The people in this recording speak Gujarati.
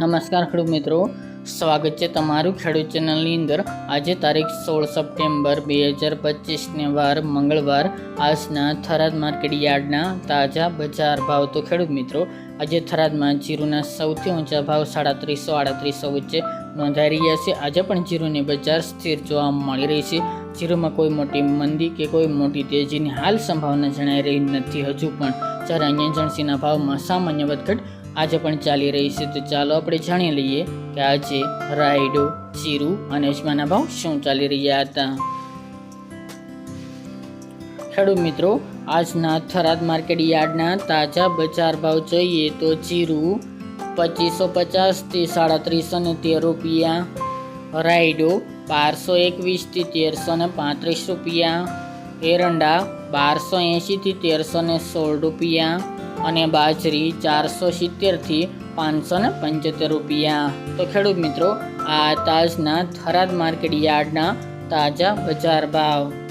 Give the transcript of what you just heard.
નમસ્કાર ખેડૂત મિત્રો. સ્વાગત છે તમારું ખેડૂત ચેનલની અંદર. આજે તારીખ સોળ સપ્ટેમ્બર બે હજાર પચીસને વાર મંગળવાર. આજના થરાદ માર્કેટ યાર્ડના તાજા બજાર ભાવ. તો ખેડૂત મિત્રો, આજે થરાદમાં જીરુના સૌથી ઊંચા ભાવ સાડત્રીસો આડત્રીસો વચ્ચે નોંધાઈ રહ્યા છે. આજે પણ જીરુની બજાર સ્થિર જોવા મળી રહી છે. જીરુમાં કોઈ મોટી મંદી કે કોઈ મોટી તેજીની હાલ સંભાવના જણાઈ રહી નથી હજુ પણ. જ્યારે અન્ય એજન્સીના ભાવમાં સામાન્ય વધઘટ આજે પણ ચાલી રહી છે, તો ચાલો આપણે જાણી લઈએ કે આજે રાયડો જીરું અને અજમાના ભાવ શું ચાલી રહ્યા હતા. ખેડૂત મિત્રો, આજના થરાદ માર્કેટ યાર્ડના તાજા બજાર ભાવ જોઈએ તો જીરું પચીસો પચાસથી સાડત્રીસો ને તેર રૂપિયા, રાયડો બારસો એકવીસથી તેરસો ને પાંત્રીસ રૂપિયા, એરંડા બારસો એંશીથી તેરસો ને સોળ રૂપિયા અને બાજરી ચારસો સિત્તેરથી પાંચસો ને પંચોતેર રૂપિયા. તો ખેડૂત મિત્રો, આ તાજના થરાદ માર્કેટ યાર્ડના તાજા બજાર ભાવ.